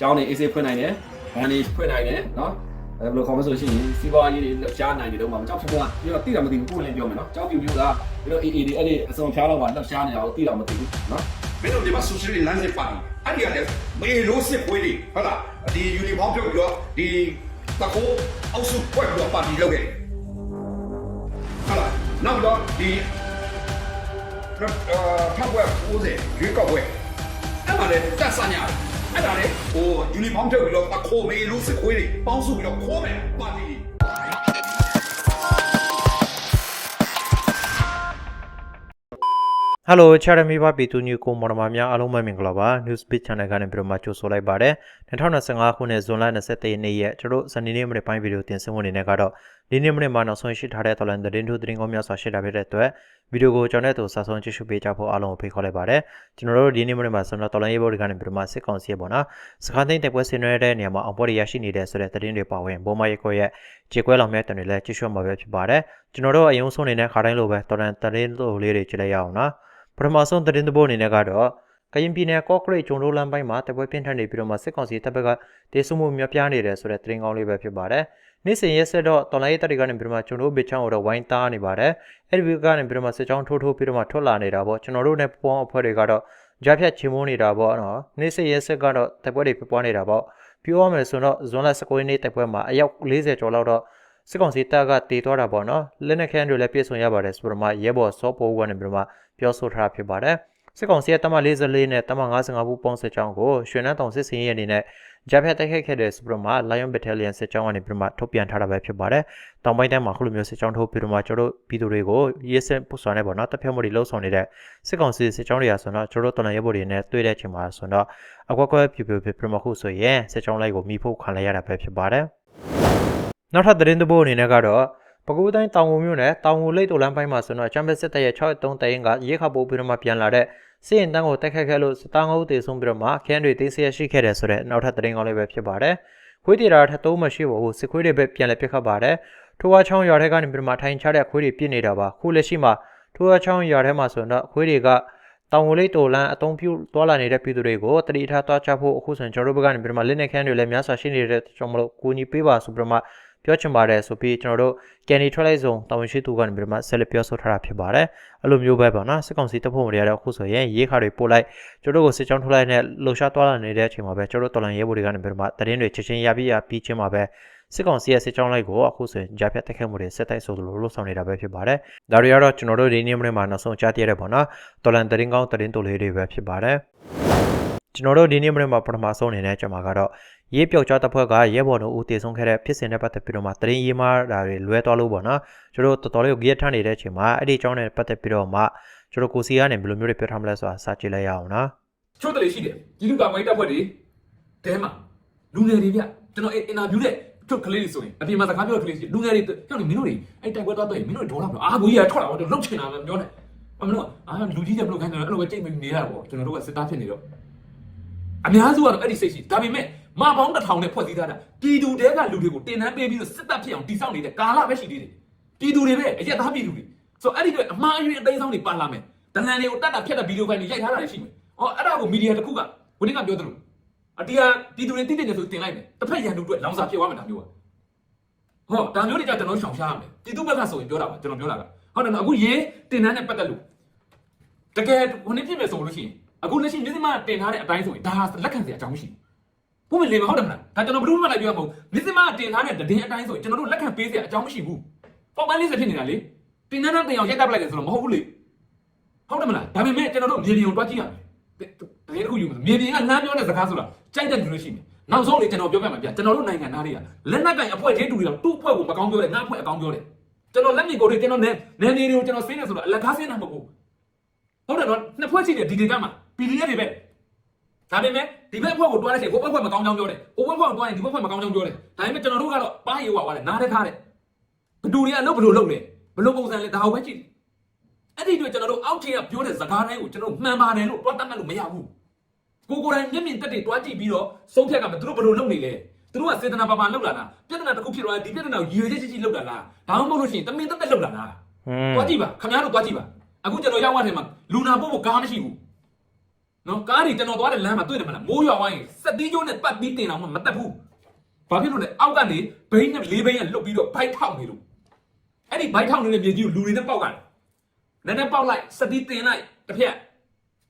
ကျောင်းနေအေးဆေးဖွင့်နိုင်တယ်ဘန်နေဖွင့်နိုင်တယ်နော်အဲဘယ်လိုခေါ်မလဲဆိုလို့ရှိရင်စီးပွားရေးတွေလှရှားနိုင်တယ်တော့မှကြောက်ဖုံကပြီးတော့တိတာမသိဘူးကိုယ်လည်းပြောမယ်နော်ကြောက်ပြူပြူကပြီးတော့အေးအေးတွေအဲ့ဒီအစုံဖျားတော့မှလှရှားနေတာကိုတိတာမသိဘူးနော်မင်းတို့ဒီမှာဆူရှယ်လမ်းစစ်ပါတီအဲ့ဒီကလည်းမေလို့စစ်ခွေးတွေဟုတ်လားဒီယူနီဖောင်းပြုတ်ပြီးတော့ဒီတကောအောက်စုပွဲပြီးတော့ပါတီလုပ်ခဲ့တယ်ဟုတ်လားနောက်တော့ဒီအာဖတ်ပွဲဦးစေရွေးကောက်ပွဲအဲ့မှာလည်းတက်ဆန်းရတယ် အဲ့ဒါလေဟိုယူနီဖောင်းပြုတ်ပြီးတော့တကောမေလို့စစ်ခွေးတွေပေါင်းစုပြီးတော့ခိုးမယ်ပါတီဟယ်လိုချာရမီဘာပီတူညူကိုမော်ဒမာများအားလုံးပဲမင်္ဂလာပါ News Beat Channel ကနေပြီးတော့မှကြိုဆိုလိုက်ပါတယ်2025ခုနှစ်ဇွန်လ27ရက်နေ့ရဲ့ကျွန်တော်တို့စနေနေ့မနေ့ပိုင်းဗီဒီယိုတင်ဆက်မှုအနေနဲ့ကတော့ ဒီနေ့မနေ့မှာနောက်ဆုံးရှိထားတဲ့တော်လန်သတင်းထုတ်သတင်းကောင်းများစွာရှင်းတာဖြစ်တဲ့အတွက်ဗီဒီယိုကိုကျွန်တော်တို့စာဆုံးကြည့်ရှုပေးကြဖို့အားလုံးကိုဖိတ်ခေါ်လိုက်ပါတယ်ကျွန်တော်တို့ဒီနေ့မနေ့မှာဆိုတော့တော်လန်ရေးဘော်ဒီကနေပြီးတော့မှစစ်ကောင်စီရဲ့ပေါ့နော်စကားသိမ်းတက်ပွဲဆင်နွှဲတဲ့နေရာမှာအောင်ပေါ်ရရရှိနေတဲ့ဆိုတဲ့သတင်းတွေပါဝင်ဘုံမရေကိုရဲ့ခြေခွဲလောင်မြတ်တန်တွေလည်းကြည့်ရှုမှာပဲဖြစ်ပါတယ်ကျွန်တော်တို့အယုံဆုံးနေတဲ့ခါတိုင်းလိုပဲတော်လန်သတင်းတို့လေးတွေကြည့်လိုက်ရအောင်နော်ပထမဆုံးသတင်းသဘောအနေနဲ့ကတော့ကရင်ပြည်နယ်ကော့ကရိတ်ဂျုံတို့လမ်းပိုင်းမှာတပွဲပြင်းထန်နေပြီးတော့မှစစ်ကောင်စီတပ်ဘက်ကတေဆုမှုများပြားနေတယ်ဆိုတဲ့သတင်းကောင်းလေးပဲဖြစ်ပါတယ်။ နေ့စဉ်ရက်ဆက်တော့တော်လိုင်းရေးတပ်တွေကနေပြီးတော့မှဂျုံတို့ဘစ်ချောင်းကိုတော့ဝိုင်းသားနေပါတယ်။အဲဒီဘက်ကနေပြီးတော့မှစစ်ကြောင်းထိုးထိုးပြီးတော့မှထွက်လာနေတာပေါ့ကျွန်တော်တို့နဲ့ပူပေါင်းအဖွဲ့တွေကတော့ကြားဖြတ်ချေမိုးနေတာပေါ့နော်။နေ့စဉ်ရက်ဆက်ကတော့တပွဲတွေဖြစ်ပွားနေတာပေါ့။ပြောရမယ်ဆိုတော့ဇွန်လ19ရက်နေ့တပွဲမှာအယောက်40ကျော်လောက်တော့စစ်ကောင်စီတပ်ကတည်သွားတာပေါ့နော်။လက်နက်ခဲတွေလည်းပြည့်စုံရပါတယ်ဆိုတော့မှရဲဘော်စောပိုးကနေပြီးတော့မှပြောဆိုထားတာဖြစ်ပါတယ်။စစ်ကောင်စီရဲ့တမ44နဲ့တမ55ဘူးပေါင်းစစ်ကြောင်းကိုရွှေနန်းတောင်စစ်စင်ရဲ့အနေနဲ့ ဂျာဖက်တိုက်ခိုက်ခဲ့တဲ့စပရမ Lion Battalion စစ်ကြောင်းကနေပြီးမှထုတ်ပြန်ထားတာပဲဖြစ်ပါတယ်။တောင်ပိုင်းတိုင်းမှာခုလိုမျိုးစစ်ကြောင်းထုတ်ပြီးတော့မှကျွန်တော်တို့ပြည်သူတွေကိုရေးစက်ပုစွာနဲ့ပေါ့နော်တပ်ဖြတ်မှုတွေလှုပ်ဆောင်နေတဲ့စစ်ကောင်စီစစ်ကြောင်းတွေရာဆိုတော့ကျွန်တော်တို့တော်လန်ရဲဘော်တွေနဲ့တွေ့တဲ့အချိန်မှာဆိုတော့အကွက်ကွက်ပြူပြူပြပြမခုဆိုရင်စစ်ကြောင်းလိုက်ကိုမိဖို့ခံလိုက်ရတာပဲဖြစ်ပါတယ်။နောက်ထပ်သတင်းတစ်ပုဒ်အနေနဲ့ကတော့ ပကူတိုင်းတောင်ငူမြို့နယ်တောင်ငူလိတ်တိုလမ်းပိုင်းမှာဆိုတော့ချမ်ပီယံစစ်တပ်ရဲ့6-3တိုင်ကရေခါပိုးပြီးတော့မှပြန်လာတဲ့စစ်ရင်တန်းကိုတက်ခတ်ခဲ့လို့စတားငုတ်တေဆုံးပြီးတော့မှခရမ်းတွေတင်းဆရရှိခဲ့တယ်ဆိုတဲ့နောက်ထပ်သတင်းကောင်းလေးပဲဖြစ်ပါတယ်။ခွေးတီတာထက်သုံးမရှိပါဘူးစစ်ခွေးတွေပဲပြန်လဲပြစ်ခတ်ပါတယ်။ထိုးဝါချောင်းရွာထဲကနေပြီးတော့မှထိုင်ချတဲ့ခွေးတွေပြစ်နေတာပါ။ခုလက်ရှိမှာထိုးဝါချောင်းရွာထဲမှာဆိုတော့ခွေးတွေကတောင်ဝလိတ်တိုလန်အတုံးပြုသွားလာနေတဲ့ပြည်သူတွေကိုတတိထားသွားချဖို့အခုဆိုရင်ကျွန်တော်တို့ဘက်ကနေပြီးတော့မှလက်နက်ခန်းတွေလည်းများစွာရှိနေတဲ့ကြောင့်မလို့ကိုကြီးပေးပါဆိုပြီးတော့မှ ပြောချင်ပါတယ်ဆိုပြီးကျွန်တော်တို့ကန်ဒီထွက်လိုက်ဆုံးတာဝန်ရှိသူကနေပြီးတော့မှဆက်လက်ပြောဆိုထားတာဖြစ်ပါတယ်အဲ့လိုမျိုးပဲပေါ့နော်စစ်ကောင်စီတပ်ဖွဲ့ဝင်တွေကတော့အခုဆိုရင်ရေးခါတွေပို့လိုက်ကျွန်တော်တို့ကိုစစ်ကြောင်းထုတ်လိုက်နဲ့လှုပ်ရှားသွားလာနေတဲ့အချိန်မှာပဲကျွန်တော်တို့တော်လန်ရဲဘော်တွေကနေပြီးတော့မှတရင်တွေချက်ချင်းရပြီးရပြီးချင်းမှာပဲစစ်ကောင်စီရဲ့စစ်ကြောင်းလိုက်ကိုအခုဆိုရင်ကြားဖြတ်တက်ခတ်မှုတွေစစ်တိုက်ဆိုသလိုလှုပ်ဆောင်နေတာပဲဖြစ်ပါတယ်ဒါတွေကတော့ကျွန်တော်တို့ဒီနေ့မနေ့မှာနောက်ဆုံးကြားသိရတဲ့ပေါ့နော်တော်လန်တရင်ကောင်းတရင်တိုလေးတွေပဲဖြစ်ပါတယ်ကျွန်တော်တို့ဒီနေ့မနေ့မှာပထမဆုံးအနေနဲ့ကျွန်မကတော့ ရေးပြောက်ကြားတပ်ဖွဲ့ကရဲဘော်တို့ဦးတည်ဆုံးခဲ့တဲ့ဖြစ်စဉ်နဲ့ပတ်သက်ပြီးတော့မှတရင်ရေးမားတာတွေလွဲသွားလို့ပေါ့နော်ကျွန်တော်တို့တော်တော်လေးကိုဂီးထမ်းနေတဲ့အချိန်မှာအဲ့ဒီအကြောင်းနဲ့ပတ်သက်ပြီးတော့မှကျွန်တော်ကိုစီကနေဘယ်လိုမျိုးတွေပြောထားမလဲဆိုတာစကြည့်လိုက်ရအောင်နော်ချို့တလေရှိတယ်ကြီးလူကမိုင်းတပ်ဖွဲ့တွေတဲမှာလူငယ်တွေဗျကျွန်တော်အင်တာဗျူးတဲ့ထုတ်ကလေးတွေဆိုရင်အပြင်မှာစကားပြောကလေးရှိလူငယ်တွေပြောနေမင်းတို့တွေအဲ့တိုက်ပွဲသွားတော့မင်းတို့ဒေါ်လာပြောအာဘူးကြီးကထွက်လာတော့လုတ်ချင်တာပဲပြောနေအမလို့အာလူကြီးတွေဘလို့ခိုင်းတယ်အဲ့လိုပဲကြိတ်မနေရတာပေါ့ကျွန်တော်တို့ကစစ်သားဖြစ်နေတော့အများစုကတော့အဲ့ဒီစိတ်ရှိဒါပေမဲ့ မပေါင်းတစ်ထောင်နဲ့ဖွဲ့စည်းထားတာပြည်သူတဲကလူတွေကိုတင်တန်းပေးပြီးတော့စစ်တပ်ဖြစ်အောင်တိစောက်နေတဲ့ကာလပဲရှိသေးတယ်ပြည်သူတွေပဲအရက်သားပြည်သူတွေဆိုအဲ့ဒီတော့အမှားအယွင်းအသိမ်းဆောင်တွေပါလာမယ်တနန်တွေကိုတတ်တာဖြတ်တဲ့ဗီဒီယိုဖိုင်တွေရိုက်ထားတာတွေရှိမယ်။အော်အဲ့ဒါကိုမီဒီယာတစ်ခုကဝင်းကပြောသလိုအတီးကပြည်သူတွေတိတိကျကျဆိုတင်လိုက်မယ်။တစ်ဖက်ရန်သူအတွက်လောင်စာဖြစ်သွားမယ်ဒါမျိုးက။ဟောဒါမျိုးတွေကြကျွန်တော်ရှောင်ရှားရမယ်။ပြည်သူဘက်ကဆိုရင်ပြောတာပါကျွန်တော်ပြောတာကဟုတ်တယ်နော်အခုရေးတင်တန်းနဲ့ပတ်သက်လို့တကယ်ဝင်ဖြစ်မယ်ဆိုလို့ရှိရင်အခုလက်ရှိမြစ်စမတင်ထားတဲ့အတိုင်းဆိုရင်ဒါလက်ခံစရာအကြောင်းမရှိဘူး။ ဘုမလေးမဟုတ်တယ်မလား။ဒါကျွန်တော်ဘယ်လိုမှလည်းပြောမှာမဟုတ်။မြစ်စမတင်ထားတဲ့တည်င်းအတိုင်းဆိုရင်ကျွန်တော်တို့လက်ခံပေးစရာအကြောင်းမရှိဘူး။ပေါ့ပန်းလေးစဖြစ်နေတာလေ။တင်တန်းနဲ့တင်အောင်ရိုက်တက်ပလိုက်တယ်ဆိုတော့မဟုတ်ဘူးလေ။ဟုတ်တယ်မလားဒါပေမဲ့ကျွန်တော်တို့မြေပြင်ကိုတွားကြည့်ရမယ်တကယ်တစ်ခုယူမယ်မြေပြင်ကလမ်းပြောတဲ့စကားဆိုတာကြိုက်တဲ့လူတွေရှိမယ်နောက်ဆုံးလေကျွန်တော်ပြောပြမှာပြကျွန်တော်တို့နိုင်ငံသားတွေကလက်နက်ကင်အဖွဲ့ချင်းတူတွေတော့သူ့အဖွဲ့ကိုမကောင်းပြောတယ်ငါအဖွဲ့အကောင်းပြောတယ်ကျွန်တော်လက်မြေကိုတွေကျွန်တော်နယ်နယ်နေတွေကိုကျွန်တော်ဆင်းနေဆိုတော့အလကားဆင်းတာမဟုတ်ဘူးဟုတ်တယ်နော်နှစ်ဖွဲ့ရှိတယ်ဒီဒေသမှာ PDF တွေပဲ ဒါပေမဲ့ဒီဘက်အဖွဲ့ကိုတွားတဲ့ချိန်ကိုဘက်အဖွဲ့မကောင်းကြောင်းပြောတယ်ကိုဘက်အဖွဲ့ကိုတွားရင်ဒီဘက်အဖွဲ့မကောင်းကြောင်းပြောတယ်ဒါပေမဲ့ကျွန်တော်တို့ကတော့ပါးရွာသွားတယ်နားထဲထားတယ်ဘသူတွေကအလုပ်ဘယ်လိုလုပ်လဲဘယ်လိုပုံစံလဲဒါကိုပဲကြည့်အဲ့ဒီအတွက်ကျွန်တော်တို့အောက်ထက်ကပြောတဲ့စကားတိုင်းကိုကျွန်တော်တို့မှန်ပါတယ်လို့တွားတတ်မှတ်လို့မရဘူးကိုကိုယ်တိုင်မျက်မြင်တက်တွေတွားကြည့်ပြီးတော့ဆုံးဖြတ်ကမှသူတို့ဘယ်လိုလုပ်နေလဲသူတို့ကစေတနာပါပါလုပ်လာလားပြဿနာတစ်ခုဖြစ်သွားဒီပြဿနာကိုရည်ရွယ်ချက်ရှိရှိလုပ်လာလားဒါမှမဟုတ်လို့ရှိရင်တမင်တက်တက်လုပ်လာလားဟွန်းတွားကြည့်ပါခင်ဗျားတို့တွားကြည့်ပါအခုကျွန်တော်ရောက်သွားတယ်မှာလူနာပို့ဖို့ကားမရှိဘူး နော်ကားတွေကျွန်တော်သွားတဲ့လမ်းမှာတွေ့တယ်မလားမိုးရွာဝိုင်းစက်တီးကျိုးနဲ့ပတ်ပြီးတင်အောင်မတက်ဘူးဘာဖြစ်လို့လဲအောက်ကနေဘိန်းနဲ့လေးဘိန်းကလွတ်ပြီးတော့ဘိုက်ထောက်နေလို့အဲ့ဒီဘိုက်ထောက်နေတဲ့မြေကြီးကိုလူတွေနဲ့ပေါက်ကန်နည်းနည်းပေါက်လိုက်စက်တီးတင်လိုက်တစ်ဖြက်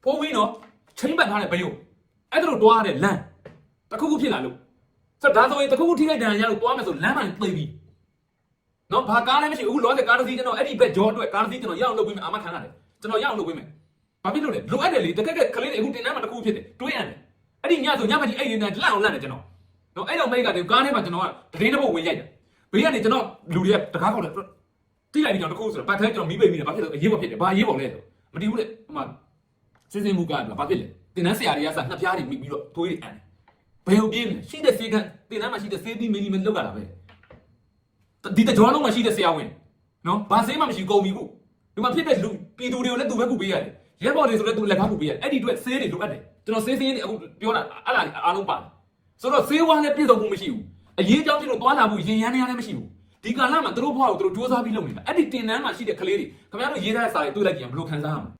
ဖိုးပြီးနော်ချိန်ပတ်ထားတဲ့ဘိန်းကိုအဲ့ဒါလိုတွားတဲ့လမ်းတစ်ခုခုဖြစ်လာလို့ဆိုတော့ဒါဆိုရင်တစ်ခုခုထိခိုက်ဒဏ်ရာရလို့တွားမယ်ဆိုလမ်းမှန်သိပြီနော်ဘာကားလည်းမရှိဘူးလောဆယ်ကားတစ်စီးကျွန်တော်အဲ့ဒီဘက်ဂျောအတွက်ကားတစ်စီးကျွန်တော်ရအောင်လုပ်ပေးမယ်အမခံရတယ်ကျွန်တော်ရအောင်လုပ်ပေးမယ် ဘာဖြစ်လို့လဲလိုအပ်တယ်လေတကက်ကက်ကလေးတွေအခုတင်တန်းမှာတစ်ခုဖြစ်တယ်တွေးရတယ်အဲ့ဒီညဆိုညမကြီးအဲ့ဒီတန်းလန့်အောင်လန့်တယ်ကျွန်တော်နော်အဲ့တော့မိတ်ကတည်းကားထဲမှာကျွန်တော်ကတရင်တစ်ပုတ်ဝင်ရိုက်တယ်ဘေးကနေကျွန်တော်လူတွေကတကားခေါက်တယ်တိလိုက်ပြီးကျွန်တော်တစ်ခုဆိုတော့ပတ်ထဲကျွန်တော်မီးပိတ်မိတယ်ဘာဖြစ်လို့အရေးပေါ်ဖြစ်တယ်ဘာအရေးပေါ်လဲဆိုမတီးဘူးလေဟိုမှာစစ်စင်မှုကဘာဖြစ်လဲတင်တန်းဆရာတွေကစနှစ်ပြားတွေမိပြီးတော့တွေးတယ်အန်ဘယ်ဟုတ်ပြေးမလဲရှိတဲ့စေကတင်တန်းမှာရှိတဲ့စေးသီးမီလီမီလောက်လာတာပဲဒီတကြောလုံးမှာရှိတဲ့ဆရာဝန်နော်ဘာစေးမှမရှိကုန်ပြီခုဒီမှာဖြစ်တဲ့လူပြည်သူတွေကိုလည်းသူပဲကူပေးရတယ် ရဲဘော်တွေဆိုလည်းသူလက်ကားကူပေးရတယ်အဲ့ဒီအတွက်ဆေးတွေလိုအပ်တယ်ကျွန်တော်ဆေးစင်းတွေအခုပြောတာအဲ့ဒါအားလုံးပါတယ်ဆိုတော့ဆေးဝါးနဲ့ပြည့်စုံမှုမရှိဘူးအရေးကြောင်းဖြစ်လို့သွားလာမှုရင်ရမ်းနေရတယ်မရှိဘူးဒီကာလမှာသူတို့ဘဝကိုသူတို့စူးစမ်းပြီးလုပ်နေတာအဲ့ဒီတင်နန်းမှာရှိတဲ့ကလေးတွေခင်ဗျားတို့ရေးထားတဲ့စာတွေတွေ့လိုက်ကြရင်ဘယ်လိုခံစားရမလဲ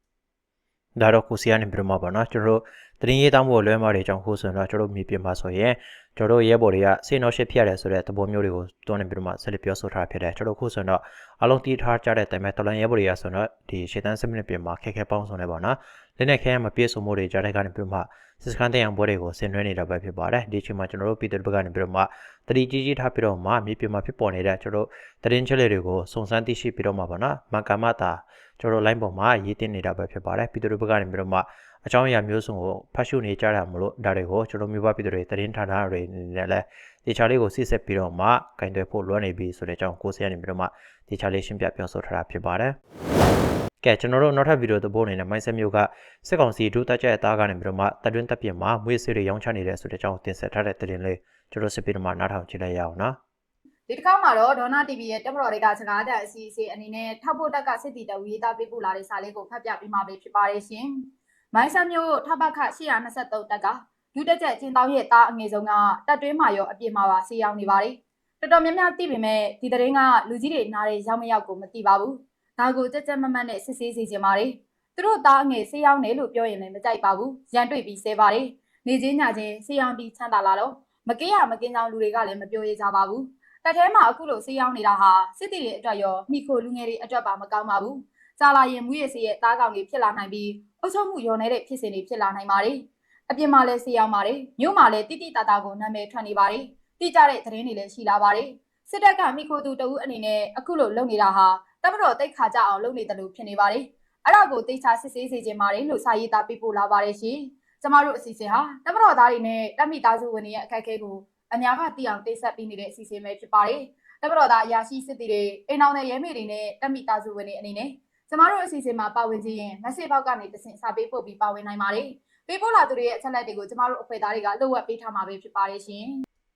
ဒါတော့ကိုစီကနေပြတော့မှာပေါ့နော်ကျွန်တော်တို့သတင်းရေးတောင်းဖို့လွဲမှာတွေအကြောင်းခိုးဆိုရင်တော့ကျွန်တော်တို့မြေပြင်မှာဆိုရင် ကျွန်တော်တို့ရဲဘော်တွေကစေနော်ရှစ်ဖြစ်ရတယ်ဆိုတဲ့သဘောမျိုးတွေကိုတွန်းနေပြီးတော့မှဆက်လက်ပြောဆိုထားဖြစ်တယ်ကျွန်တော်တို့ခိုးဆိုရင်တော့အလုံးတီးထားကြတဲ့တိုင်မဲ့တော်လန်ရဲဘော်တွေကဆိုတော့ဒီရှေ့တန်းစမနစ်ပြင်မှာခက်ခဲပေါင်းစုံနေပါနော်လက်နဲ့ခဲရမပြေဆုံးမှုတွေကြားတဲ့ကနေပြီးတော့မှစစ်စခန်းတရံပွဲတွေကိုဆင်နွှဲနေတာပဲဖြစ်ပါတယ်ဒီအချိန်မှာကျွန်တော်တို့ပြည်သူတွေဘက်ကနေပြီးတော့မှတတိကြီးကြီးထားပြီးတော့မှမြေပြင်မှာဖြစ်ပေါ်နေတဲ့ကျွန်တော်တို့သတင်းချက်လက်တွေကိုစုံစမ်းသိရှိပြီးတော့မှပါနော်မကမတာကျွန်တော်တို့ line ပေါ်မှာရေးတင်နေတာပဲဖြစ်ပါတယ်ပြည်သူတွေဘက်ကနေပြီးတော့မှ အကြောင်းအရာမျိုးစုံကိုဖတ်ရှုနေကြတာမလို့ဒါတွေကိုကျွန်တော်မျိုးပါပြည်သူတွေသတင်းဌာနတွေအနေနဲ့လည်းဒီချာလေးကိုစစ်ဆက်ပြီးတော့မှကင်တွယ်ဖို့လွှမ်းနေပြီဆိုတဲ့အကြောင်းကိုယ်စီကနေပြီးတော့မှဒီချာလေးရှင်းပြပြောဆိုထားတာဖြစ်ပါတယ်ကဲကျွန်တော်တို့နောက်ထပ်ဗီဒီယိုသဘောအနေနဲ့မိုင်းဆက်မျိုးကစစ်ကောင်စီဒုတက်ကြရဲ့အသားကနေပြီးတော့မှတတွင်းတက်ပြင်မှာမွေးဆေးတွေရောင်းချနေတဲ့ဆိုတဲ့အကြောင်းတင်ဆက်ထားတဲ့သတင်းလေးကျွန်တော်စစ်ပြီးတော့မှနားထောင်ကြည့်လိုက်ရအောင်နော်ဒီတစ်ခါမှာတော့ဒေါနာ TV ရဲ့တက်မတော်တွေကစကားတဲ့အစီအစဉ်အနေနဲ့ထောက်ဖို့တက်ကစစ်တီတဝီသားပေးပို့လာတဲ့စာလေးကိုဖတ်ပြပေးမှာပဲဖြစ်ပါတယ်ရှင်။ မိုင်းဆမ်မျိုးထပ်ပခ823တက်ကဒုတက်ချက်ချင်းတောင်းရဲ့သားအငယ်ဆုံးကတက်တွင်းမှာရောအပြင်မှာပါဆေးရောက်နေပါတယ်။တော်တော်များများသိပေမဲ့ဒီသတင်းကလူကြီးတွေနားတဲ့ရောက်မရောက်ကိုမသိပါဘူး။ဒါကိုကြက်ကြက်မမတ်နဲ့စစ်ဆေးစီခြင်းပါတယ်။သူတို့သားအငယ်ဆေးရောက်နေလို့ပြောရင်လည်းမကြိုက်ပါဘူး။ရန်တွေ့ပြီးဆဲပါတယ်။နေချင်းညချင်းဆေးရောက်ပြီးချမ်းသာလာတော့မကင်းရမကင်းကြောင်လူတွေကလည်းမပြောရကြပါဘူး။တက်ထဲမှာအခုလိုဆေးရောက်နေတာဟာစစ်တီတွေအတွက်ရောမိခိုလူငယ်တွေအတွက်ပါမကောင်းပါဘူး။ ကြာလာရင်မူရည်ဆေးရဲ့တားကောင်တွေဖြစ်လာနိုင်ပြီးအုပ်ချုပ်မှုရောနေတဲ့ဖြစ်စဉ်တွေဖြစ်လာနိုင်ပါတယ်။အပြင်မှာလည်းဆေးရောက်ပါတယ်။မြို့မှာလည်းတိတိတတာကိုနာမည်ထွက်နေပါတယ်။တိကျတဲ့သတင်းတွေလည်းရှိလာပါတယ်။စစ်တပ်ကမိခိုသူတဦးအနေနဲ့အခုလိုလုပ်နေတာဟာတပ်မတော်တိတ်ခါကြအောင်လုပ်နေတယ်လို့ဖြစ်နေပါတယ်။အဲ့ဒါကိုတိတ်ချစစ်ဆေးစေခြင်းပါတယ်လို့စာရေးသားပေးပို့လာပါတယ်ရှင်။ကျမတို့အစီအစဉ်ဟာတပ်မတော်သားတွေနဲ့တပ်မိသားစုဝင်တွေရဲ့အခက်အခဲကိုအများကသိအောင်တိတ်ဆက်ပေးနေတဲ့အစီအစဉ်ပဲဖြစ်ပါတယ်။တမတော်သားအရာရှိစစ်တီတွေအိမ်အောင်တဲ့ရဲမေတွေနဲ့တက်မိသားစုဝင်တွေအနေနဲ့ ကျမတို့အစီအစဉ်မှာပါဝင်ခြင်းရင် message box ကနေတဆင့်စာပေးပို့ပြီးပါဝင်နိုင်ပါတယ်။ပေးပို့လာသူတွေရဲ့အချက်လက်တွေကိုကျမတို့အဖွဲ့သားတွေကလိုဝက်ပေးထားမှာပဲဖြစ်ပါတယ်ရှင်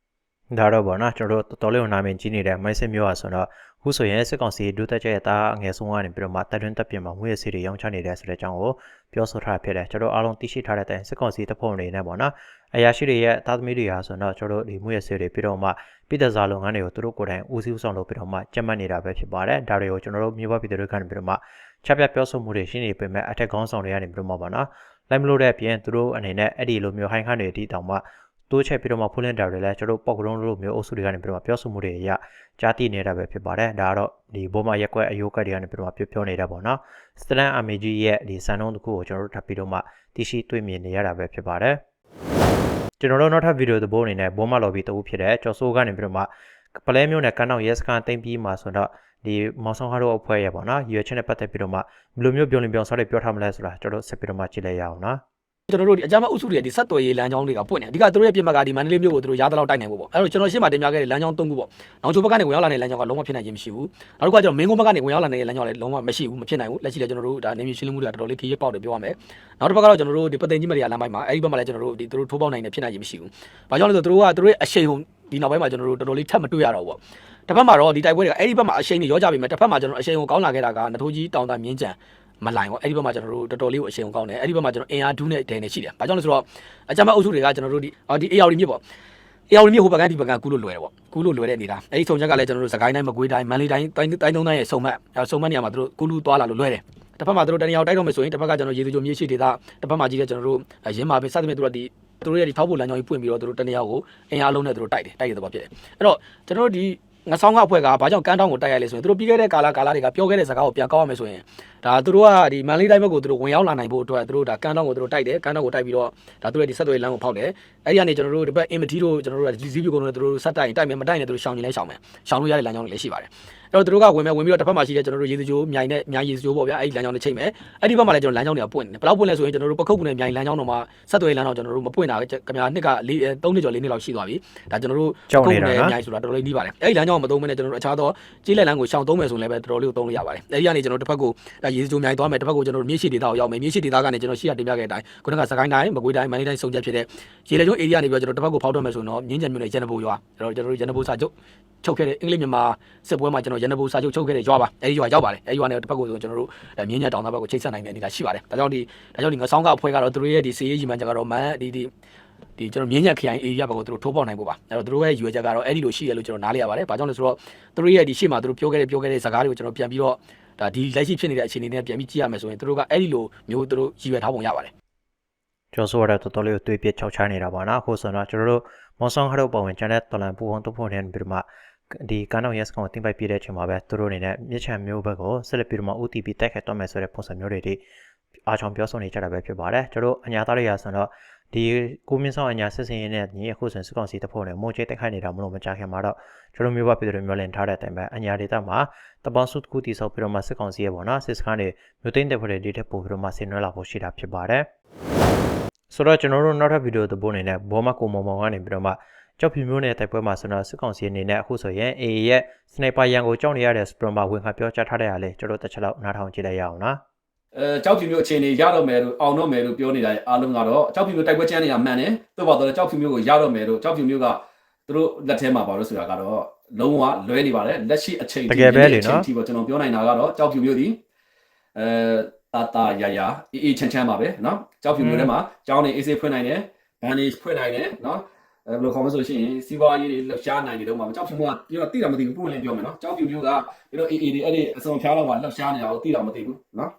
။ဒါတော့ဗောနော်ကျွန်တော်တို့တော်တော်လေးကိုနာမည်ကြီးနေတဲ့မိုင်းစစ်မျိုးอ่ะဆိုတော့ခုဆိုရင်စစ်ကောင်စီဒုတက်ကြရဲ့တာအငယ်ဆုံးကနေပြီးတော့မှတက်တွင်းတက်ပြင်မှာငွေစီတွေရောင်းချနေတယ်ဆိုတဲ့အကြောင်းကိုပြောဆိုထားဖြစ်တယ်ကျွန်တော်အားလုံးသိရှိထားတဲ့အတိုင်းစစ်ကောင်စီတပ်ဖွဲ့တွေနဲ့ဗောနော် အရာရှိတွေရဲ့တာသမီတွေဟာဆိုတော့ကျွန်တော်တို့ဒီငွေစီတွေပြီးတော့မှပြည်သက်စာလုပ်ငန်းတွေကိုသူတို့ကိုယ်တိုင်ဦးစီးဦးဆောင်လုပ်ပြီးတော့မှကြက်မှတ်နေတာပဲဖြစ်ပါတယ်ဒါတွေကိုကျွန်တော်တို့မြို့ပပြည်သူတွေကနေပြီးတော့မှချက်ပြပြောဆိုမှုတွေရှိနေပေမဲ့အထက်ကောင်းဆောင်တွေကနေပြီးတော့မှဗောနော်လိုက်မလို့တဲ့အပြင်သူတို့အနေနဲ့အဲ့ဒီလိုမျိုးဟိုင်းခန့်တွေအတီးတောင်မှတိုးချက်ပြီးတော့မှဖူးလင်းတာတွေလည်းကျွန်တော်တို့ပောက်ကရုံးလိုမျိုးအုပ်စုတွေကနေပြီးတော့မှပြောဆိုမှုတွေအရကြားသိနေတာပဲဖြစ်ပါတယ်ဒါကတော့ဒီဘောမရက်ကွက်အယိုးကတ်တွေကနေပြီးတော့မှပြောပြောနေတာပေါ့နော်စတန်အာမေဂျီရဲ့ဒီစံနှုန်းတစ်ခုကိုကျွန်တော်တို့ထပ်ပြီးတော့မှသိရှိတွေ့မြင်နေရတာပဲဖြစ်ပါတယ် ကျွန်တော်တို့နောက်ထပ်ဗီဒီယိုသဘောအနေနဲ့ဘောမလော်ဘီတအုပ်ဖြစ်တဲ့ကျော်စိုးကနေပြီးတော့မှပလဲမျိုးနဲ့ကန်နောက်ရဲစကန်တင်ပြီးမှဆိုတော့ဒီမောင်ဆောင်ဟာတို့အဖွဲ့ရဲ့ပေါ့နော်ရွေးချက်နဲ့ပတ်သက်ပြီးတော့မှဘယ်လိုမျိုးပြောလင်ပြောဆောက်တွေပြောထားမလဲဆိုတာကျွန်တော်တို့ဆက်ပြီးတော့မှကြည့်လိုက်ရအောင်နော် ကျွန်တော်တို့ဒီအကြမ်းဖက်အုပ်စုတွေဒီဆက်သွယ်ရေးလမ်းကြောင်းတွေကပွင့်နေအဓိကသူတို့ရဲ့ပြင်ပကဒီမန္တလေးမြို့ကိုသူတို့ရားတလောက်တိုက်နိုင်ဖို့ပေါ့အဲ့တော့ကျွန်တော်ရှင်းမှာတင်ပြခဲ့တဲ့လမ်းကြောင်း၃ခုပေါ့နောက်ချိုဘက်ကနေဝင်ရောက်လာတဲ့လမ်းကြောင်းကလုံးဝဖြစ်နိုင်ခြင်းမရှိဘူးနောက်တစ်ခါကျတော့မင်းကုန်းဘက်ကနေဝင်ရောက်လာတဲ့လမ်းကြောင်းလည်းလုံးဝမရှိဘူးမဖြစ်နိုင်ဘူးလက်ရှိလည်းကျွန်တော်တို့ဒါနေမြေရှင်းလင်းမှုတွေကတော်တော်လေးခရီးပေါက်တယ်ပြောရမယ်နောက်တစ်ခါကတော့ကျွန်တော်တို့ဒီပသိမ်ကြီးမရီယာလမ်းပိုင်းမှာအဲ့ဒီဘက်မှာလည်းကျွန်တော်တို့ဒီသူတို့ထိုးပေါက်နိုင်တယ်ဖြစ်နိုင်ခြင်းမရှိဘူးဘာကြောင့်လဲဆိုတော့သူတို့ကသူတို့ရဲ့အရှိန်ကိုဒီနောက်ပိုင်းမှာကျွန်တော်တို့တော်တော်လေးထပ်မတွေ့ရတော့ဘူးပေါ့တစ်ဖက်မှာတော့ဒီတိုက်ပွဲတွေကအဲ့ဒီဘက်မှာအရှိန်တွေရောကြပြီမဲ့တစ်ဖက်မှာကျွန်တော်အရှိန်ကိုကောင်းလာခဲ့တာကနထိုးကြီးတောင်တာမြင်းကြံ မလိုင်ပေါ့အဲ့ဒီဘက်မှာကျွန်တော်တို့တော်တော်လေးကိုအရှိန်ကိုကောင်းတယ်အဲ့ဒီဘက်မှာကျွန်တော်အင်အားဒူးနဲ့ဒဲနဲ့ရှိတယ်ဘာကြောင့်လဲဆိုတော့အကြမ်းဖက်အုပ်စုတွေကကျွန်တော်တို့ဒီအော်ဒီ AR မြစ်ပေါ့ AR မြစ်ဟိုဘက်ကဒီဘက်ကကူးလို့လွယ်တယ်ပေါ့ကူးလို့လွယ်တဲ့နေတာအဲ့ဒီဆုံချက်ကလည်းကျွန်တော်တို့စကိုင်းတိုင်းမကွေးတိုင်းမန္တလေးတိုင်းတိုင်းတိုင်းသုံးတိုင်းရဲ့ဆုံမတ်အဲဆုံမတ်နေရာမှာသူတို့ကူးလူသွားလာလို့လွယ်တယ်တစ်ဖက်မှာသူတို့တနေရာတိုက်တော့မယ်ဆိုရင်တစ်ဖက်ကကျွန်တော်ရေသူကြိုမြေရှိဒေသတစ်ဖက်မှာကြီးတဲ့ကျွန်တော်တို့ရင်းမာပဲစသဖြင့်သူတို့ကဒီသူတို့ရဲ့ဒီထောက်ဖို့လမ်းကြောင်းကြီးပွင့်ပြီးတော့သူတို့တနေရာကိုအင်အားလုံးနဲ့သူတို့တိုက်တယ်တိုက်ရတဲ့ဘောဖြစ်တယ်အဲ့တော့ကျွန်တော်တို့ဒီငဆောင်းကအဖွဲ့ကဘာကြောင့်ကန်းတောင်းကိုတိုက်ရလဲဆိုရင်သူတို့ပြီးခဲ့တဲ့ကာလကာလတွေကပြောခဲ့တဲ့စကားကိုပြန်ကောက်ရမယ်ဆိုရင် ဒါသူတို့ကဒီမန်လေးတိုင်းဘက်ကိုသူတို့ဝင်ရောက်လာနိုင်ဖို့အတွက်သူတို့ဒါကန်းတောင်းကိုသူတို့တိုက်တယ်ကန်းတောင်းကိုတိုက်ပြီးတော့ဒါသူတို့ရဲ့ဒီဆက်သွယ်လမ်းကိုဖောက်တယ်အဲ့ဒီကနေကျွန်တော်တို့ဒီဘက်အင်မတီတို့ကျွန်တော်တို့ကဒီဇီးပြကုန်တို့သူတို့ဆက်တိုက်တိုက်မယ်မတိုက်နဲ့သူတို့ရှောင်နေလဲရှောင်မယ်ရှောင်လို့ရတဲ့လမ်းကြောင်းတွေလည်းရှိပါတယ်အဲ့တော့သူတို့ကဝင်မယ်ဝင်ပြီးတော့တစ်ဖက်မှာရှိတဲ့ကျွန်တော်တို့ရေစကြိုးမြိုင်နဲ့မြိုင်ရေစကြိုးပေါ့ဗျာအဲ့ဒီလမ်းကြောင်းတွေချိန်မယ်အဲ့ဒီဘက်မှာလည်းကျွန်တော်လမ်းကြောင်းတွေကပွင့်နေတယ်ဘယ်လောက်ပွင့်လဲဆိုရင်ကျွန်တော်တို့ပခုတ်ကူနဲ့မြိုင်လမ်းကြောင်းတော့မှဆက်သွယ်လမ်းတော့ကျွန်တော်တို့မပွင့်တာပဲခင်ဗျာနှစ်က၄၃နှစ်ကျော်၄နှစ်လောက်ရှိသွားပြီဒါကျွန်တော်တို့ကြောက်နေတာနော်မြိုင်ဆိုတာတော်တော်လေးနှီးပါတယ်အဲ့ဒီလမ်းကြောင်းကိုမသုံးမနဲ့ကျွန်တော်တို့အခြားသောကြီးလက်လမ်းကိုရှောင်သုံးမယ်ဆိုရင်လည်းပဲတော်တော်လေးကိုသုံးလို့ရပါတယ်အဲ့ဒီကနေကျွန်တော်တို့တစ်ဖက်ကိုဒါရေစကြိုးမြိုင်သွားမယ်တစ်ဖက်ကိုကျွန်တော်တို့မြေရှိဒေသကိုရောက်မယ်မြေရှိဒေသကနေကျွန်တော်ရှိရတင်ပြခဲ့တဲ့အတိုင်းခုနကစကိုင်းတိုင်းမကွေးတိုင်းမန္တလေးတိုင်းစုံချက်ဖြစ်တဲ့ရေလက်ကျုံ area နေပြီးတော့ကျွန်တော်တစ်ဖက်ကိုဖောက်ထွက်မယ်ဆိုရင်တော့မြင်းကြံမြို့နယ်ရန်နဘိုရွာကျွန်တော်ကျွန်တော်တို့ရန်နဘိုစာချုပ်ချုပ်ခဲ့တဲ့အင်္ဂလိပ်မြန်မာစစ်ပွဲမှာကျွန်တော်ရန်နဘိုစာချုပ်ချုပ်ခဲ့တဲ့ရွာပါအဲဒီရွာရောက်ပါတယ်အဲဒီရွာနဲ့တစ်ဖက်ကိုဆိုကျွန်တော်တို့မြင်းညံတောင်သားဘက်ကိုချိတ်ဆက်နိုင်တဲ့အနေအထားရှိပါတယ်ဒါကြောင့်ဒီဒါကြောင့်ဒီငဆောင်းကအဖွဲ့ကတော့သူတို့ရဲ့ဒီစီရေးကြီးမှန်ချက်ကတော့မန်ဒီဒီဒီကျွန်တော်မြင်းညံခရိုင် area ဘက်ကိုသူတို့ထိုးပေါက်နိုင်ဖို့ပါအဲ့တော့သူတို့ရဲ့ရွေချက်ကတော့အဲ့ဒီလိုရှိရလို့ကျွန်တော်နားလေရပါတယ်ဘာကြောင့်လဲဆိုတော့သူတို့ရဲ့ဒီရှေ့မှာသူတို့ပြောခဲ့တဲ့ပြောခဲ့တဲ့စကားတွေကိုကျွန်တော်ပြန်ပြီးတော့ ဒါဒီလက်ရှိဖြစ်နေတဲ့အခြေအနေနဲ့ပြန်ပြီးကြည့်ရမယ်ဆိုရင်သူတို့ကအဲ့ဒီလိုမျိုးသူတို့ရည်ရွယ်ထားပုံရပါတယ်ကျော်ဆိုရတဲ့တော်တော်လေးကိုတွေးပြချောက်ချနေတာပါနော်အခုဆိုတော့ကျွန်တော်တို့မော်ဆောင်ခရုပ်ပုံဝင်ကျန်တဲ့တော်လန်ပူအောင်တုပ်ဖို့နေပြီးတော့မှဒီကနောင်ရက်စကောင်တင်ပိုက်ပြတဲ့အချိန်မှာပဲသူတို့အနေနဲ့မြစ်ချံမျိုးဘက်ကိုဆက်လက်ပြီးတော့မှ OTP တိုက်ခိုက်တော့မယ်ဆိုတဲ့ပုံစံမျိုးတွေဒီ အားချောင်ပြောဆိုနေကြတာပဲဖြစ်ပါတယ်ကျွန်တော်တို့အညာသားတွေရာဆိုတော့ဒီကိုမင်းဆောင်အညာဆက်စင်ရင်းနဲ့ညီအခုဆိုစကောင်စီတဖို့နဲ့မိုးချိတ်တိုက်ခိုက်နေတာမလို့မကြခင်မှာတော့ကျွန်တော်မျိုးဘပြည်သူတွေမျိုးလင်ထားတဲ့အတိုင်းပဲအညာဒေတာမှာတပေါင်းစုတစ်ခုတိဆောက်ပြီးတော့မှစစ်ကောင်စီရဲ့ပေါ့နော်စစ်စခန်းတွေမြို့သိမ်းတဲ့ဖွဲ့တွေဒီထက်ပိုပြီးတော့မှဆင်နွှဲလာဖို့ရှိတာဖြစ်ပါတယ်ဆိုတော့ကျွန်တော်တို့နောက်ထပ်ဗီဒီယိုသဘောအနေနဲ့ဘောမကိုမောင်မောင်ကနေပြီးတော့မှကြောက်ဖြူမျိုးနဲ့တိုက်ပွဲမှာဆိုတော့စစ်ကောင်စီအနေနဲ့အခုဆိုရင် AA ရဲ့စနိုက်ပါရန်ကိုကြောက်နေရတဲ့စပရမဝင်ခါပြောကြားထားတဲ့အားလေကျွန်တော်တစ်ချက်လောက်နားထောင်ကြည့်လိုက်ရအောင်နော် အဲကြောက်ဖြူမျိုးအခြေအနေရတော့မယ်လို့အောင်တော့မယ်လို့ပြောနေတာရဲ့အားလုံးကတော့ကြောက်ဖြူမျိုးတိုက်ပွဲချမ်းနေတာမှန်တယ်သို့ပါတော့ကြောက်ဖြူမျိုးကိုရတော့မယ်လို့ကြောက်ဖြူမျိုးကသူတို့လက်ထဲမှာပါလို့ဆိုတာကတော့လုံးဝလွဲနေပါတယ်လက်ရှိအချိန်တကယ်ပဲလေနော်ဒီပေါ်ကျွန်တော်ပြောနိုင်တာကတော့ကြောက်ဖြူမျိုးဒီအဲတာတာရရအေးအေးချမ်းချမ်းပါပဲနော်ကြောက်ဖြူမျိုးထဲမှာကြောင်းနေအေးဆေးဖွင့်နိုင်တယ်ဘန်နေဖွင့်နိုင်တယ်နော်အဲဘယ်လိုခေါ်မလဲဆိုရှင်စီးပွားရေးတွေလှရှားနိုင်တယ်တော့မှာကြောက်ဖြူမျိုးကပြောတိတာမသိဘူးပုံလည်းပြောမယ်နော်ကြောက်ဖြူမျိုးကပြောအေးအေးတွေအဲ့ဒီအစုံဖျားတော့မှလှရှားနေတာကိုတိတာမသိဘူးနော်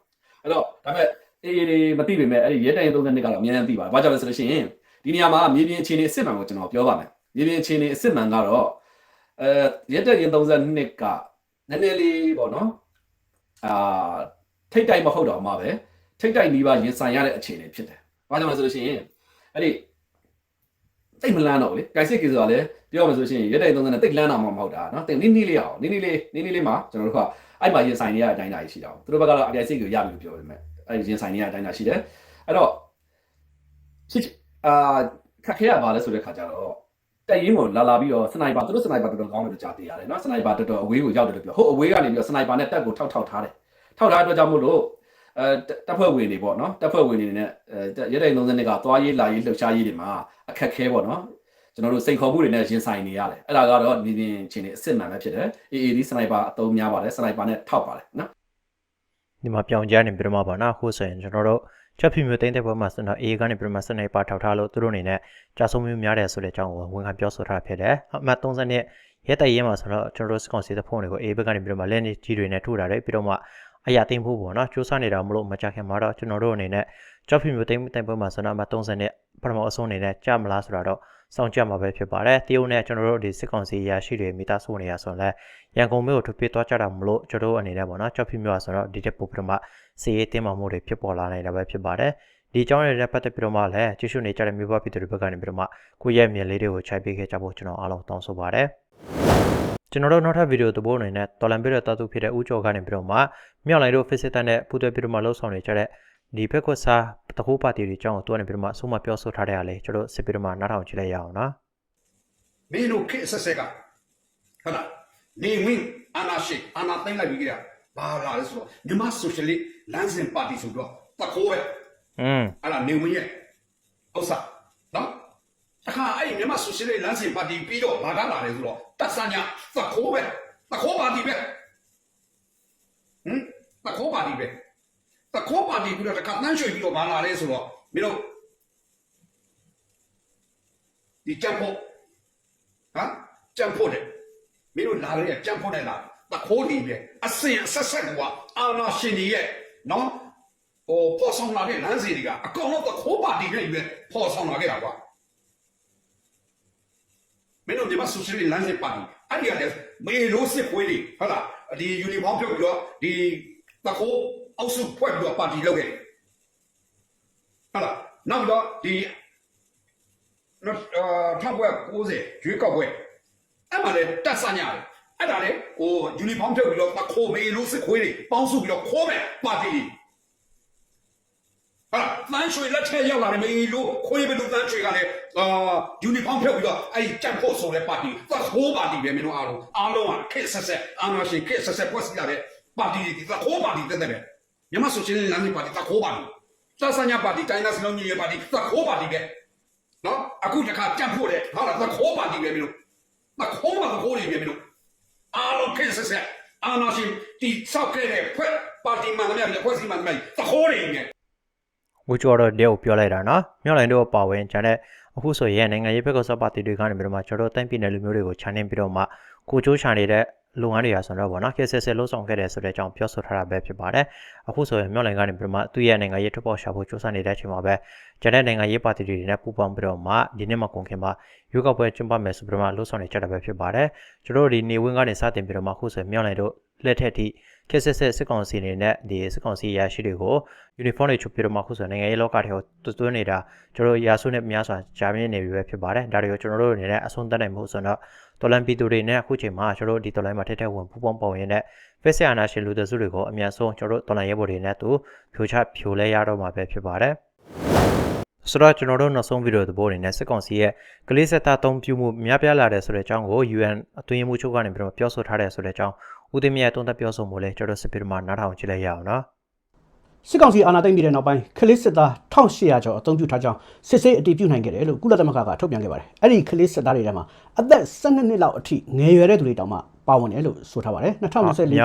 အဲ့တော့ဒါပေမဲ့အေးအေးတွေမသိပေမဲ့အဲ့ဒီရဲတိုင်32ကတော့အများကြီးသိပါတယ်။ဘာကြောင့်လဲဆိုလို့ရှိရင်ဒီနေရာမှာမြေပြင်အခြေအနေအစ်စ်မှန်ကိုကျွန်တော်ပြောပါမယ်။မြေပြင်အခြေအနေအစ်စ်မှန်ကတော့အဲရဲတိုင်32ကနည်းနည်းလေးပေါ့နော်။အာထိတ်တိုက်မဟုတ်တော့မှပဲထိတ်တိုက်နီးပါရင်ဆိုင်ရတဲ့အခြေအနေဖြစ်တယ်။ဘာကြောင့်လဲဆိုလို့ရှိရင်အဲ့ဒီတိတ်မလန်းတော့လေ။ကြိုက်စစ်ကေဆိုတာလည်းပြောမှဆိုလို့ရှိရင်ရဲတိုင်32တိတ်လန်းတာမှမဟုတ်တာနော်။တိတ်နည်းနည်းလေးအောင်နည်းနည်းလေးနည်းနည်းလေးမှကျွန်တော်တို့က အဲ့မှာရင်ဆိုင်နေရတဲ့အတိုင်းအတာရှိတာ။သူတို့ဘက်ကတော့အပြိုင်စိတ်ကိုရပြီလို့ပြောပေမဲ့အဲ့ဒီရင်ဆိုင်နေရတဲ့အတိုင်းအတာရှိတယ်။အဲ့တော့ချစ်အာခက်ခဲရပါလဲဆိုတဲ့ခါကျတော့တက်ရင်ကိုလာလာပြီးတော့စနိုက်ပါသူတို့စနိုက်ပါတော်တော်ကောင်းတယ်လို့ကြားသိရတယ်နော်။စနိုက်ပါတော်တော်အဝေးကိုရောက်တယ်လို့ပြော။ဟုတ်အဝေးကနေပြီးတော့စနိုက်ပါနဲ့တက်ကိုထောက်ထောက်ထားတယ်။ထောက်ထားတဲ့အတွက်ကြောင့်မို့လို့အဲတပ်ဖွဲ့ဝင်တွေပေါ့နော်တပ်ဖွဲ့ဝင်တွေနဲ့အဲရဲတိုင်32ကသွားရေးလာရေးလှုပ်ရှားရေးတွေမှာအခက်ခဲပေါ့နော် ကျွန်တော်တို့စိန်ခေါ်မှုတွေနဲ့ရင်ဆိုင်နေရတယ်အဲ့ဒါကတော့နေပြင်ချင်းနေအစ်စ်မှန်ပဲဖြစ်တယ် AAD စနိုက်ပါအသုံးများပါတယ်စနိုက်ပါနဲ့ထောက်ပါတယ်နော်ဒီမှာပြောင်းကြနေပြီးတော့မှပေါ့နော်အခုဆိုရင်ကျွန်တော်တို့ချက်ဖြူမျိုးသိမ်းတဲ့ဘက်မှာဆိုတော့ AA ကနေပြီးတော့မှစနိုက်ပါထောက်ထားလို့သူတို့အနေနဲ့ကြာဆုံးမျိုးများတယ်ဆိုတဲ့အကြောင်းကိုဝန်ခံပြောဆိုထားဖြစ်တယ်အမှတ်30နဲ့ရဲတိုက်ရဲမှာဆိုတော့ကျွန်တော်တို့စကွန်စီတဲ့ဖုန်းတွေကို A ဘက်ကနေပြီးတော့မှလက်နေကြီးတွေနဲ့ထုတ်တာတယ်ပြီးတော့မှအရာသိမ်းဖို့ပေါ့နော်စူးစမ်းနေတာမလို့မကြခင်မှာတော့ကျွန်တော်တို့အနေနဲ့ကြောက်ဖြူမျိုးသိမ်းတဲ့ဘက်မှာဆိုတော့အမှတ်30နဲ့ပထမအဆုံးအနေနဲ့ကြာမလားဆိုတော့ စောင့်ကြမှာပဲဖြစ်ပါတယ်တရုတ်နဲ့ကျွန်တော်တို့ဒီစစ်ကောင်စီရရှိတွေမိသားစုနေရဆိုရင်လည်းရန်ကုန်မြို့ကိုထွေးပြသွားကြတာမလို့ကျွန်တော်တို့အနေနဲ့ပေါ့နော်ကြောက်ဖြူမျိုးဆိုတော့ဒီတက်ပိုပထမစီရေးတင်းမာမှုတွေဖြစ်ပေါ်လာနေတာပဲဖြစ်ပါတယ်ဒီအကြောင်းတွေနဲ့ပတ်သက်ပြီးတော့မှလည်းကြည့်ရှုနေကြတဲ့မြို့ပေါ်ပြည်သူတွေဘက်ကနေပြီးတော့မှကိုယ့်ရဲ့မြင်လေးတွေကိုခြိုက်ပေးခဲ့ကြဖို့ကျွန်တော်အားလုံးတောင်းဆိုပါတယ်ကျွန်တော်တို့နောက်ထပ်ဗီဒီယိုသဘောအနေနဲ့တော်လန်ပြတဲ့တ atu ဖြစ်တဲ့ဦးကျော်ကနေပြီးတော့မှမြောက်လိုင်းတို့ Facebook နဲ့ပူးတွဲပြီးတော့မှလှုပ်ဆောင်နေကြတဲ့ ဒီဘက်ကွစာတကူပါတီတွေအကြောင်းကိုတွားနေပြီးတော့မှအဆုံးမပြောဆိုထားတဲ့အားလေကျွန်တော်စစ်ပြီးတော့မှနားထောင်ကြည့်လိုက်ရအောင်နော်မင်းတို့ခေတ်ဆက်ဆက်ကဟုတ်လားနေဝင်းအာနာရှိအာနာသိမ့်လိုက်ပြီးကြတာဘာလာလဲဆိုတော့မြန်မာဆိုရှယ်လစ်လမ်းစဉ်ပါတီဆိုတော့တခိုးပဲอืมအဲ့ဒါနေဝင်းရဲ့ဥစ္စာနော်တခါအဲ့ဒီမြန်မာဆိုရှယ်လစ်လမ်းစဉ်ပါတီပြီးတော့ဘာကလာလဲဆိုတော့တက်ဆန်ညာတခိုးပဲတခိုးပါတီပဲဟမ်တခိုးပါတီပဲ တခိုးပါတီပြီးတော့တခါနှမ်းရွှေပြီးတော့ဘာလာလဲဆိုတော့မင်းတို့ဒီကြံဖို့ဟမ်ကြံဖို့တယ်မင်းတို့လာရကြံဖို့တယ်လားတခိုးနေပဲအစင်အဆက်ဆက်ကအာနာရှင်ကြီးရဲ့နော်ဟိုပေါ်ဆောင်လာတဲ့လမ်းစီတွေကအကောင်တော့တခိုးပါတီနဲ့ယူပဲပေါ်ဆောင်လာခဲ့တာကွာမင်းတို့ဒီမှာဆိုရှယ်လမ်းစီပါတီအဲ့ဒီကလည်းမေလို့စစ်ခွေးတွေဟုတ်လားဒီယူနီဖောင်းပြုတ်ပြီးတော့ဒီတခိုး အောက်စုဖွဲ့ပြီးတော့ပါတီလုပ်ခဲ့တယ်ဟုတ်လားနောက်တော့ဒီနော်အာထောက်ပွဲ90ရွေးကောက်ပွဲအဲ့မှာလည်းတက်ဆညာတယ်အဲ့ဒါလေဟိုယူနီဖောင်းပြုတ်ပြီးတော့တခိုးမေလို့စစ်ခွေးတွေပေါင်းစုပြီးတော့ခိုးမယ်ပါတီတွေဟာတန်းရွှေလက်ထက်ရောက်လာတယ်မေလို့ခွေးဘယ်လိုတန်းရွှေကလည်းအာယူနီဖောင်းဖြုတ်ပြီးတော့အဲ့ကြက်ဖို့ဆိုတဲ့ပါတီသတ်ခိုးပါတီပဲမင်းတို့အားလုံးအားလုံးကခက်ဆက်ဆက်အာနာရှင်ခက်ဆက်ဆက်ဖွဲ့စည်းလာတဲ့ပါတီတွေသတ်ခိုးပါတီတဲ့တဲ့ပဲ မြန်မာဆိုရှယ်လမ်းနေပါတီသတ်ခိုးပါတီသတ်ဆညာပါတီတိုင်းနာစလုံးညီရပါတီသတ်ခိုးပါတီပဲနော်အခုတခါကြက်ဖို့တဲ့ဟာလားသတ်ခိုးပါတီပဲမင်းတို့သတ်ခိုးပါသတ်ခိုးတွေပဲမင်းတို့အားလုံးခက်ဆက်ဆက်အာနာရှင်တီဆောက်ခဲ့တဲ့ဖွဲ့ပါတီမှန်တယ်များဖွဲ့စည်းမှန်တယ်သတ်ခိုးတွေငယ်ဝူကျော်တော့တဲ့ကိုပြောလိုက်တာနော်မြောက်လိုင်းတို့ပါဝင်ကျန်တဲ့အခုဆိုရင်နိုင်ငံရေးဘက်ကစပါတီတွေကနေပြီးတော့မှကျွန်တော်တို့တိုင်းပြည်နယ်လူမျိုးတွေကိုခြံနေပြီးတော့မှကိုချိုးချာနေတဲ့ လုပ်ငန်းတွေရာဆိုတော့ဗောနော်ခေတ်ဆက်ဆက်လှုပ်ဆောင်ခဲ့တယ်ဆိုတဲ့အကြောင်းပြောဆိုထားတာပဲဖြစ်ပါတယ်အခုဆိုရင်မြောက်လိုင်းကနေပြီးတော့မှသူ့ရဲ့နိုင်ငံရေးထွက်ပေါ်ရှာဖို့စူးစမ်းနေတဲ့အချိန်မှာပဲကျန်တဲ့နိုင်ငံရေးပါတီတွေနဲ့ပူးပေါင်းပြီးတော့မှဒီနေ့မှကုန်ခင်မှာရွေးကောက်ပွဲကျင်းပမယ်ဆိုပြီးတော့မှလှုပ်ဆောင်နေကြတာပဲဖြစ်ပါတယ်ကျွန်တော်တို့ဒီနေဝင်းကနေစတင်ပြီးတော့မှအခုဆိုရင်မြောက်လိုင်းတို့လက်ထက်ထိခေတ်ဆက်ဆက်စစ်ကောင်စီနေနဲ့ဒီစစ်ကောင်စီရရှိတွေကို uniform တွေချုပ်ပြီးတော့မှခုဆိုနိုင်ငံရေးလောကထဲကိုတွသွင်းနေတာကျွန်တော်ရာစုနဲ့များစွာဂျာမင်းနေပြီပဲဖြစ်ပါတယ်ဒါတွေကိုကျွန်တော်တို့အနေနဲ့အဆုံးသတ်နိုင်မှုဆိုတော့ တော်လန်ပီတူတွေနဲ့အခုချိန်မှာကျွန်တော်တို့ဒီတော်လန်မှာထက်ထက်ဝင်ပူပေါင်းပေါဝင်တဲ့ဖက်ဆရာနာရှင်လူသက်စုတွေကိုအများဆုံးကျွန်တော်တို့တော်လန်ရဲဘော်တွေနဲ့တူဖြိုချဖြိုလဲရတော့မှာပဲဖြစ်ပါတယ်ဆိုတော့ကျွန်တော်တို့နောက်ဆုံးဗီဒီယိုသဘောအနေနဲ့စစ်ကောင်စီရဲ့ကလေးဆက်သားအသုံးပြုမှုများပြားလာတဲ့ဆိုတဲ့အကြောင်းကို UN အတွင်းရေးမှူးချုပ်ကနေပြီးတော့ပြောဆိုထားတယ်ဆိုတဲ့အကြောင်းဦးသိမြတ်တုံးသက်ပြောဆိုမှုလဲကျွန်တော်စစ်ပြေမှာနားထောင်ကြည့်လိုက်ရအောင်နော် စစ်ကောင်စီအာဏာသိမ်းပြီးတဲ့နောက်ပိုင်းခလစ်စစ်သား1800ကျော်အသုံးပြုထားကြောင်းစစ်ဆေးအတည်ပြုနိုင်ခဲ့တယ်လို့ကုလသမဂ္ဂကထုတ်ပြန်ခဲ့ပါတယ်။အဲ့ဒီခလစ်စစ်သားတွေထဲမှာအသက်12နှစ်လောက်အထိငယ်ရွယ်တဲ့သူတွေတောင်မှပါဝင်တယ်လို့ဆိုထားပါတယ်။2024ခုနှစ်ဒီ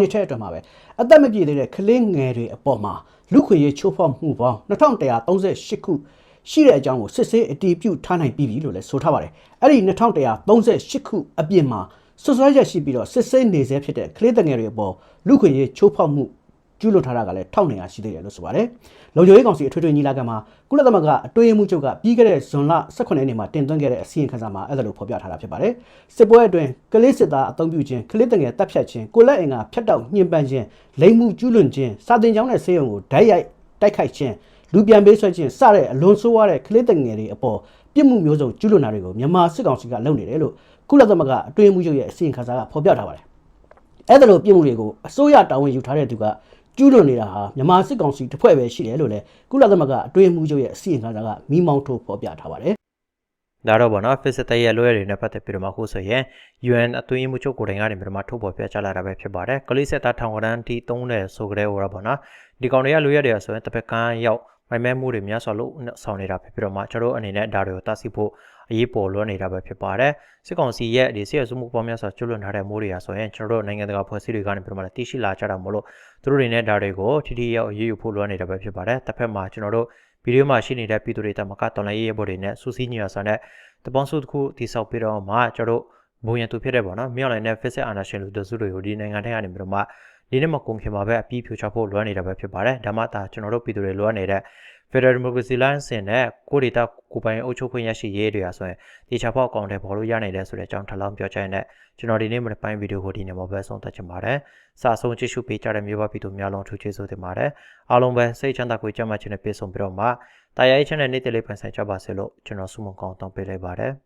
နှစ်ချက်အတွင်းမှာပဲအသက်မပြည့်သေးတဲ့ခလစ်ငယ်တွေအပေါ်မှာလူခွေရေးချိုးဖောက်မှုပေါင်း2138ခုရှိတဲ့အကြောင်းကိုစစ်ဆေးအတည်ပြုထားနိုင်ပြီးပြီလို့လည်းဆိုထားပါတယ်။အဲ့ဒီ2138ခုအပြင်မှာဆွဆွဲချက်ရှိပြီးတော့စစ်ဆေးနေဆဲဖြစ်တဲ့ကလေးတငယ်တွေအပေါ်လူခွေရေးချိုးဖောက်မှု ကျူးလွန်ထားတာကလည်း1900ရှိသေးတယ်လို့ဆိုပါတယ်။လုံခြုံရေးကောင်စီအထွေထွေညီလာခံမှာကုလသမဂ္ဂအတွင်းရေးမှူးချုပ်ကပြီးခဲ့တဲ့ဇွန်လ18ရက်နေ့မှာတင်သွင်းခဲ့တဲ့အစည်းအဝေးခန်းစာမှာအဲ့ဒါလိုဖော်ပြထားတာဖြစ်ပါတယ်။စစ်ပွဲအတွင်းကလေးစစ်သားအုံပြုခြင်းကလေးတငယ်တပ်ဖြတ်ခြင်းကိုလက်အင်ကဖျက်တောက်ညှဉ်းပန်းခြင်းလိမ်မှုကျူးလွန်ခြင်းစာတင်ကြောင်းနဲ့ဆေးရုံကိုဓာတ်ရိုက်တိုက်ခိုက်ခြင်းလူပြန်ပေးဆွဲခြင်းစတဲ့အလွန်ဆိုးရတဲ့ကလေးတငယ်တွေအပေါ်ပြစ်မှုမျိုးစုံကျူးလွန်တာတွေကိုမြန်မာစစ်ကောင်စီကလုပ်နေတယ်လို့ကုလသမဂ္ဂအတွင်းရေးမှူးချုပ်ရဲ့အစည်းအဝေးခန်းစာကဖော်ပြထားပါတယ်။အဲ့ဒါလိုပြည်မှုတွေကိုအစိုးရတာဝန်ယူထားတဲ့သူက ကျူးလွန်နေတာဟာမြန်မာစစ်ကောင်စီတစ်ဖွဲ့ပဲရှိတယ်လို့လည်းကုလသမဂ္ဂအတွင်းမှုချုပ်ရဲ့အစီရင်ခံစာကမိမောင်းထိုးဖော်ပြထားပါတယ်ဒါတော့ဗောနော် face တဲ့ရဲ့လွဲတွေနဲ့ပတ်သက်ပြီးတော့မှခုဆိုရင် UN အတွင်းရေးမှူးချုပ်ကိုယ်တိုင်ကနေပြီးတော့မှထုတ်ပေါ်ပြချလာတာပဲဖြစ်ပါတယ်ကလေးဆက်သားထောင်ကရန်တီသုံးတဲ့ဆိုကြတဲ့ဟောရဗောနော်ဒီကောင်တွေကလွဲရတယ်ဆိုရင်တစ်ဖက်ကန်းရောက် မိုင်မဲမှုတွေများစွာလို့ဆောင်နေတာဖြစ်ပြီးတော့မှကျွန်တော်အနေနဲ့ဒါတွေကိုတားဆီးဖို့အရေးပေါ်လွှမ်းနေတာပဲဖြစ်ပါတယ်စစ်ကောင်စီရဲ့ဒီဆက်ရစုမှုပေါ်များစွာကျွလွန်ထားတဲ့မိုးတွေရာဆိုရင်ကျွန်တော်တို့နိုင်ငံတကာဖွဲ့စည်းတွေကနေပြီးတော့မှတည်ရှိလာကြတာမို့လို့သူတို့တွေနဲ့ဒါတွေကိုထိထိရောက်အရေးယူဖို့လွှမ်းနေတာပဲဖြစ်ပါတယ်တစ်ဖက်မှာကျွန်တော်တို့ဗီဒီယိုမှာရှိနေတဲ့ပြည်သူတွေတမကတော်လိုင်းရေးဘော်တွေနဲ့စူးစီးညွှန်ဆန်တဲ့တပေါင်းစုတစ်ခုတိစောက်ပြီးတော့မှကျွန်တော်တို့ဘုံရန်သူဖြစ်တဲ့ပေါ့နော်မြောက်လိုင်းနဲ့ face အာနာရှင်လူတစုတွေကိုဒီနိုင်ငံထဲကနေပြီးတော့မှ ဒီနေ့မှကုန်ခင်မှာပဲအပြီးဖြိုချဖို့လွှမ်းနေတာပဲဖြစ်ပါတယ်ဒါမှသာကျွန်တော်တို့ပြည်သူတွေလွှမ်းနေတဲ့ Federal Democracy Alliance နဲ့ကိုဒေတာကိုပိုင်အုပ်ချုပ်ခွင့်ရရှိရေးတွေရာဆိုရင်ဒီချဖောက်အကောင့်တွေပေါ်လို့ရနိုင်တယ်ဆိုတဲ့အကြောင်းထပ်လောင်းပြောချင်တဲ့ကျွန်တော်ဒီနေ့မနေ့ပိုင်းဗီဒီယိုကိုဒီနေ့မှာပဲဆုံးသက်ချင်ပါတယ်။စာဆုံးကြည့်ရှုပေးကြတဲ့မျိုးပါပြည်သူများလုံးထူးချွေးဆိုတင်ပါတယ်။အားလုံးပဲစိတ်ချမ်းသာကိုကြမ်းမှချင်တဲ့ပြေဆုံးပြီးတော့မှတာယာရေးချမ်းတဲ့နေ့တလေးဖန်ဆင်ကြပါစေလို့ကျွန်တော်ဆုမွန်ကောင်းတောင်းပေးလိုက်ပါတယ်။